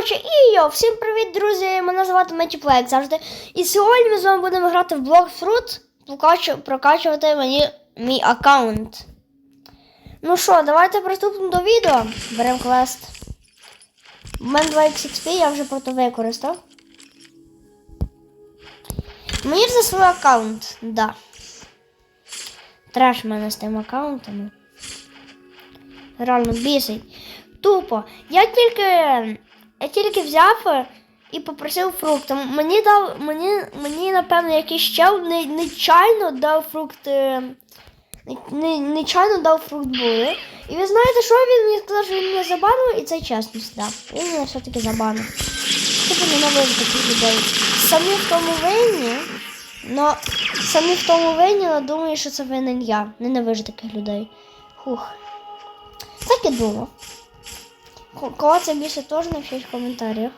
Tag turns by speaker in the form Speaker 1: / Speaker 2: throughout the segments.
Speaker 1: Коротше, і йо, всім привіт, друзі! Мене звати Метіплей, як завжди. І сьогодні ми з вами будемо грати в Blockfruit, прокачу- прокачувати мені мій аккаунт. Ну що, давайте приступимо до відео. Беремо квест. У мене 2 XP, я вже просто використав. Мені за свій аккаунт, да. Треш мене з тим аккаунтом. Реально бісить. Тупо. Я тільки. Я тільки взяв е, і попросив фрукт. М- Мені дав. Мені, мені напевно, якийсь чел не, нечайно дав фрукт. е, Не, не, нечайно дав фрукт були. І ви знаєте, що він мені сказав, що він мене забанив, і це чесність, да. Він мене все-таки забанив. Типу ненавижу таких людей. Самі в тому винні. Но самі в тому винні, але думаю, що це винен я. Ненавижу таких людей. Хух. Так і думав. Ко- Кого це більше теж напишіть в коментарях.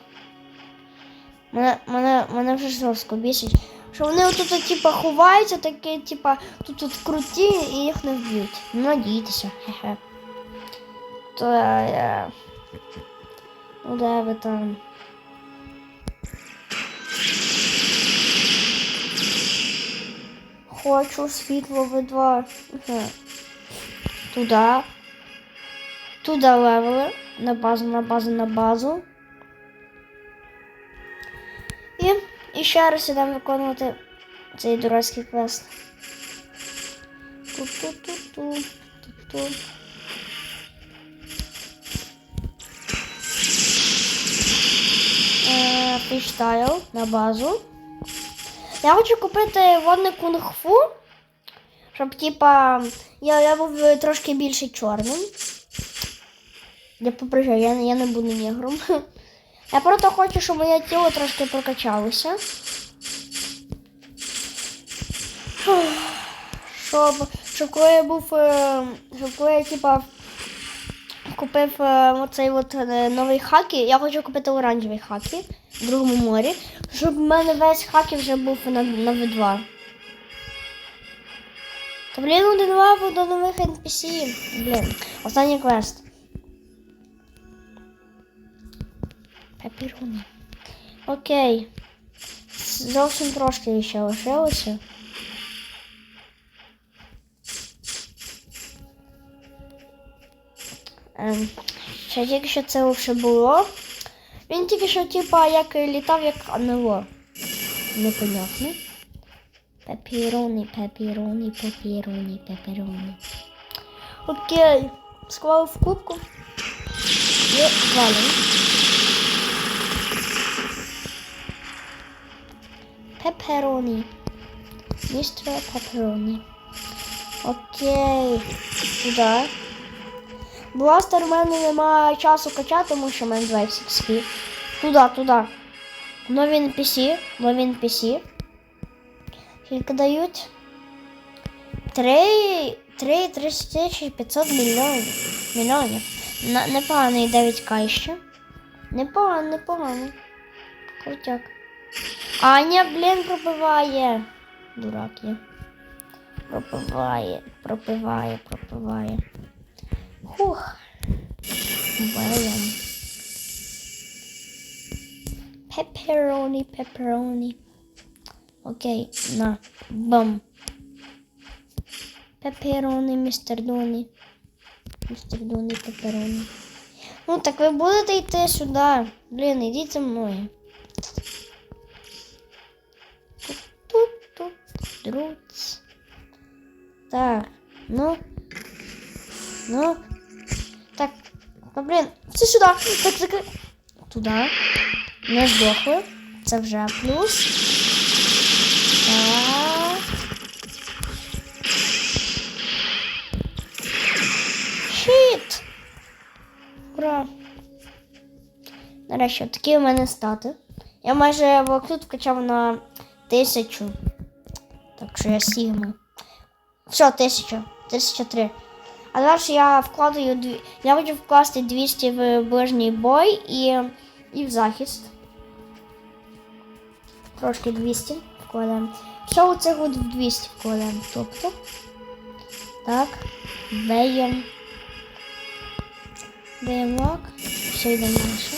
Speaker 1: Мене, мене, мене вже жорстко бісить. Що вони отут, типа, ховаються, такі, типа, тут тут круті і їх не вб'ють. Ну, надійтеся, хе-хе. То я. Ну де ви там? Хочу світло в два. Ага. Туда. Туда левели. На базу, на базу, на базу. І, і ще раз ідемо виконувати цей дурацький квест. Ту-ту-ту-ту. Ту-ту. Е, Фрістайл на базу. Я хочу купити водне кунг-фу, щоб, типа, я, я був трошки більше чорним. Я попрощаю, я, я не буду негром. Я просто хочу, щоб моє тіло трошки прокачалося. Щоб, щоб коли я був, е, щоб коли я, типа, купив е, оцей от е, новий хакі, я хочу купити оранжевий хакі в другому морі, щоб в мене весь хакі вже був на, на V2. Та блін, один лаву до нових NPC. Блін, останній квест. Папіруни. Окей. Зовсім трошки ще лишилося. Ем, ще тільки що це вже було. Він тільки що, типа, як літав, як НЛО. Непонятно. Папірони, папірони, папірони, папірони. Окей. Склав в кубку. І валим. Пеппероні. Містер Пеппероні. Окей. Туди. Бластер в мене немає часу качати, тому що в мене 20 XP. Туди, туди. Нові NPC. Нові NPC. Скільки дають? 3, 3, 3500 мільйонів. Мільйонів. Непоганий 9к ще. Непогано, непогано. Крутяк. Аня, блін, пропиває. Дурак я. Пропиває, пропиває, пропиває. Хух. Блін. Пеппероні, пеппероні. Окей, на. Бам. Пеппероні, містер Доні. Містер Доні, пеппероні. Ну, так ви будете йти сюди. Блін, ідіть за мною. Тут-тут. Так, ну. Ну. Так, ну, блін, все сюди. Так, так. Туди. Не здохли. Це вже плюс. Так. Щит. Ура. Нарешті, такі у мене стати. Я майже вокруг вкачав на тисячу. Так що я Сігма. Все, тисяча. Тисяча три. А зараз я вкладаю дві. Я хочу вкласти 200 в ближній бой і, і в захист. Трошки 200 вкладаємо. Все цих от в 200 вкладаємо. Тобто. Так. Беєм. Беєм лак. Все йде наше.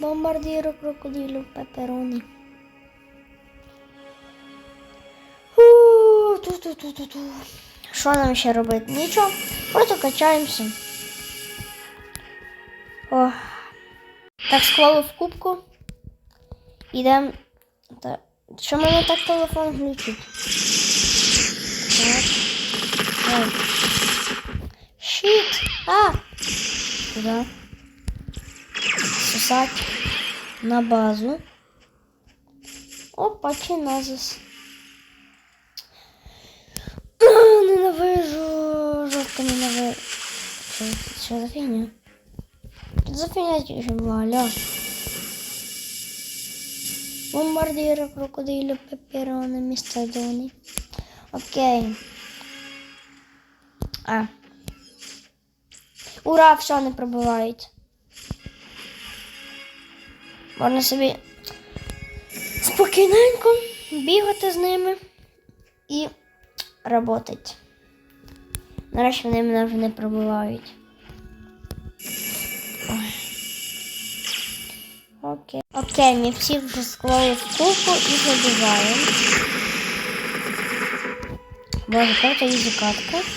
Speaker 1: Бомбардіро крокодилю пепероні. Ту-ту-ту-ту-ту. Що нам ще робити? Нічого. Просто качаємося. Ох. Так склали в кубку. Ідемо. Так. Що мене так телефон глючить? Так. Щит! А! Куда? Сосать на базу. Опа, чиназис. Ненавижу. Жорстко ненавижу. Що, за фігня? За фігня тільки була, аля? Бомбардіро, крокодилю, пеперони, містодони. Окей. А. Ура, все, не пробивають. Можна собі спокійненько бігати з ними і працювати. Нарешті вони мене вже не пробивають. Окей. Окей, ми всіх вже склали в купу і забиваємо. Боже, карта ізі катка.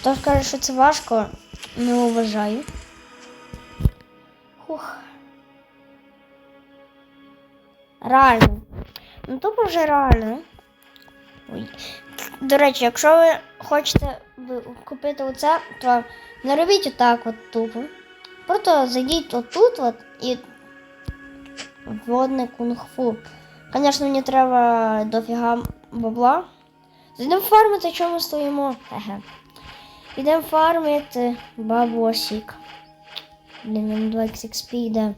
Speaker 1: Хто скаже, що це важко, не уважаю. Хух. Реально. Ну тупо вже реально. Ой. До речі, якщо ви хочете купити оце, то не робіть отак от тупо. Просто зайдіть отут от і водне кунг-фу. Звісно, мені треба дофіга бабла. Зайдемо фармити, чому ми стоїмо. Еге. Ідемо фармити бабосик. Блін, нам 2 XP йде.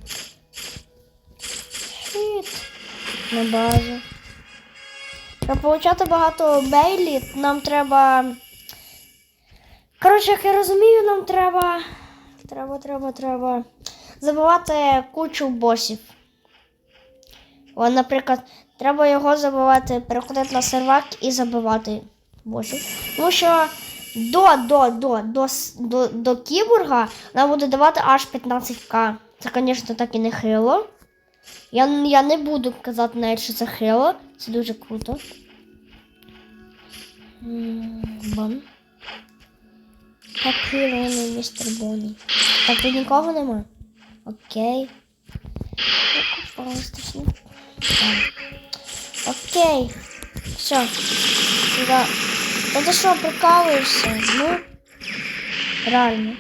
Speaker 1: Щит. На базу. Щоб получати багато бейлі, нам треба. Коротше, як я розумію, нам треба. Треба, треба, треба. Забивати кучу босів. О, наприклад, треба його забивати, переходити на сервак і забивати босів. Тому що до, до, до, до, до, до кіборга нам буде давати аж 15к. Це, звісно, так і не хило. Я, я не буду казати навіть, що це хило. Це дуже круто. Бам. Хило, містер Бонні. Так тут нікого нема. Окей. Окей. Все. Сюда. Та ти що, прикалуєшся? Ну. Реально.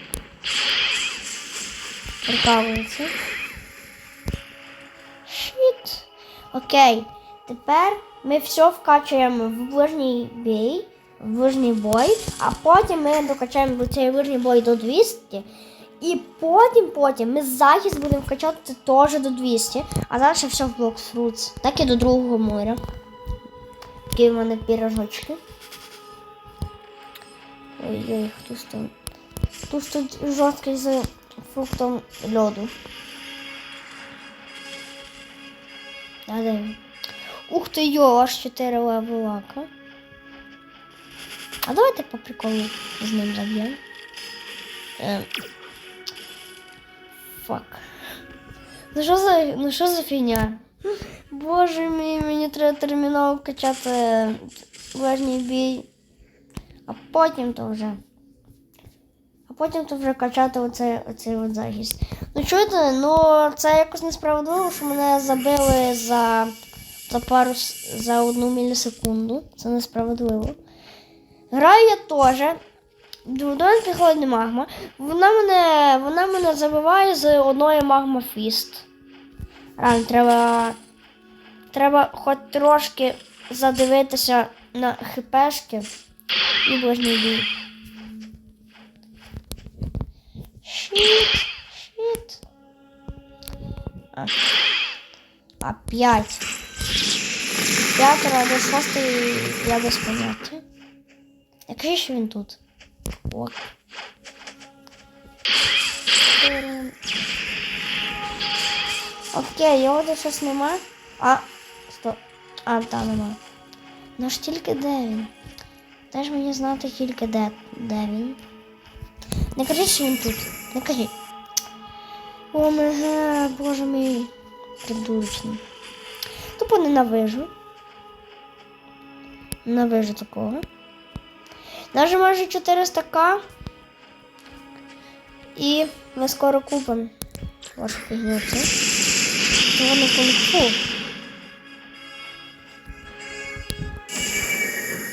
Speaker 1: Прикалується. Окей. Тепер ми все вкачуємо в ближній бій, в ближній бой, а потім ми докачаємо цей ближній бой до 200. І потім, потім ми захист будемо вкачати теж до 200, а далі все в Fruits. Так і до другого моря. Такі в мене пірожочки. Ой-ой, хтось там. Хтось тут жорсткий з фруктом льоду. Він? Ух ти йо, аж 4 левелака. А давайте по приколу з ним заб'ємо. Фак. Ну що за, ну що за фігня? Боже мій, мені треба терміново качати ближній бій. А потім то вже. А потім то вже качати оцей, оцей захист. Ну чуєте, ну це якось несправедливо, що мене забили за, за пару за одну мілісекунду. Це несправедливо. Граю я теж. Дводонський холодний магма. Вона мене, вона мене забиває з одної магма фіст. Реально, треба. Треба хоч трошки задивитися на хпшки і ближній бій. Щит, щит. А, а п'ять. П'ятеро до шостої я без поняття. Який ж він тут? Ок. Окей, його де щось нема. А, стоп. А, там нема. Ну ж тільки де він? Теж мені знати тільки де. Не кажіть, що він тут. Не кажіть. Омеге, боже мій. Придурочний. Тупо ненавижу. Ненавижу такого. Даже майже 400к. І ми скоро купимо вашу фігню. Воно кунг-фу.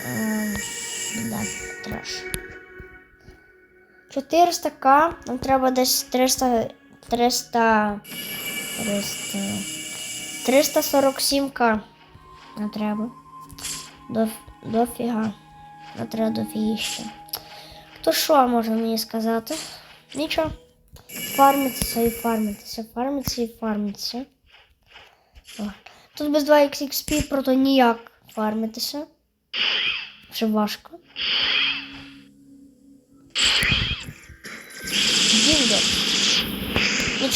Speaker 1: Ем, Да, треш. 400к. Нам треба десь 300. 300. 300. 347к. Нам треба. До, дофіга. Нам треба дофігіще. То що може мені сказати? Нічого. Фармитися і фармитися, фармитися і фармитися. О. Тут без 2 XXP прото ніяк фармитися. Вже важко.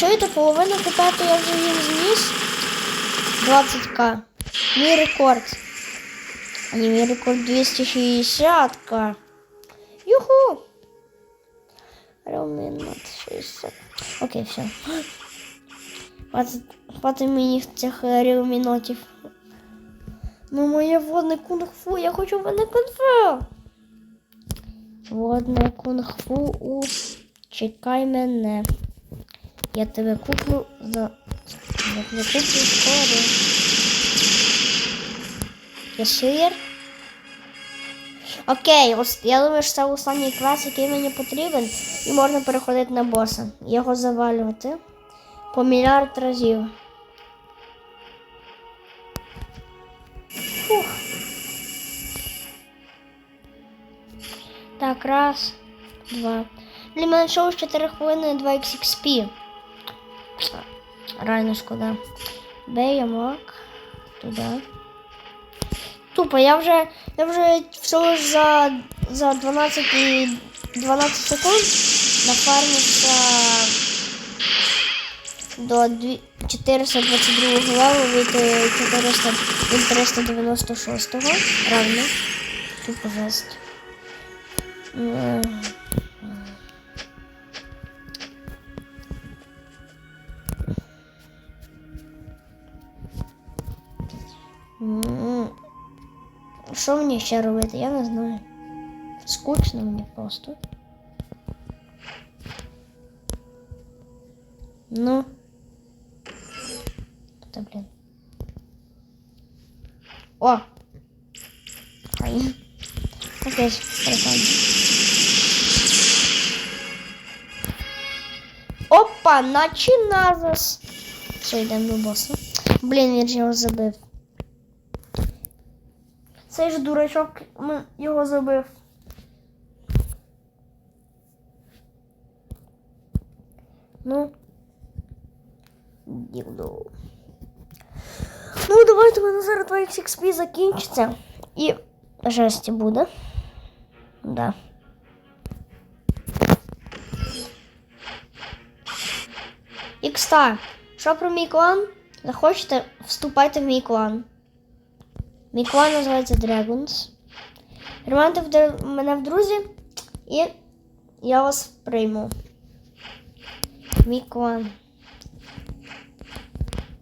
Speaker 1: Чуєте, половину то я вже їм зніс. 20к. Мій рекорд. А не мій рекорд 260к. Юху! Румінат 60. Окей, все. Хватить мені цих ревмінотів. Ну, моє водне кунг-фу, я хочу водне кунг-фу. Водне кунг-фу у Чекай мене. Я тебе куплю за. Я тебе куплю скоро. Кешир. Окей, ос- я думаю, що це останній клас, який мені потрібен, і можна переходити на боса. Його завалювати по мільярд разів. Фух. Так, раз, два. Для мене шоу 4 хвилини 2 XXP. Реально шкода. Беймок. Туди. Тупо, я вже, я вже всього за, за 12 і 12 секунд нафармився до 422 левел від е, 400 від 396 равно. Тупо жесть. Що мені ще робити? Я не знаю. Скучно мені просто. Ну. Та блін. О! Ай. Окей, прикольно. Опа, наче назас. Все, йдемо до боса. Блін, він же його забив. Цей ж дурачок його забив. Ну. Діло. Ну, давайте мене зараз 2 XP закінчиться. І жесті буде. Да. Ікста, що про мій клан? Захочете, вступайте в мій клан. Мій клан називається Dragons. Приймайте мене в друзі і я вас прийму. Мій клан.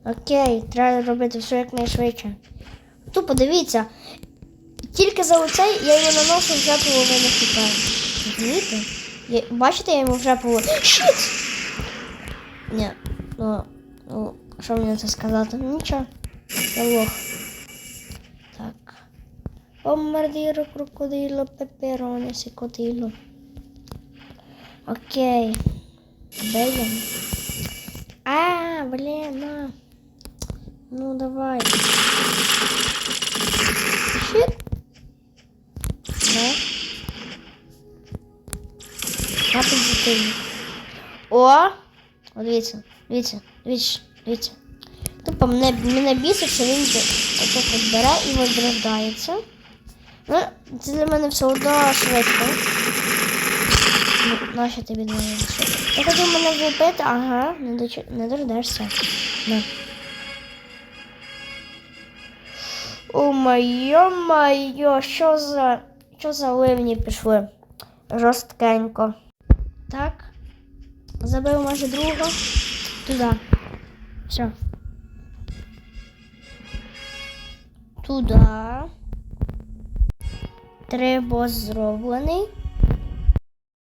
Speaker 1: Окей, треба робити все якнайшвидше. Тупо дивіться. Тільки за оцей я йому наношу вже половину. Розумієте? Я- Бачите, я йому вже половину. Щит! Ні, ну, ну, що мені це сказати? Нічого. Я лох. Бомбардіро, крокодило, пепероне, сикотило. Окей. Він? А, блін, на. Ну, давай. Щит. Да. Хватить дітей. О! О, дивіться, дивіться, дивіться, дивіться. Тупо мене, мене бісить, що він отак от бере і возрождається. Ну, це для мене все одно швидко. Ну, Нащо тобі не швидко? Ти хотів мене вбити, ага, не, доч... не дождешся. На. О моє моє, що за. Що за ливні пішли? Жорсткенько. Так. Забив майже друга. Туди. Все. Туди. Три бос зроблений.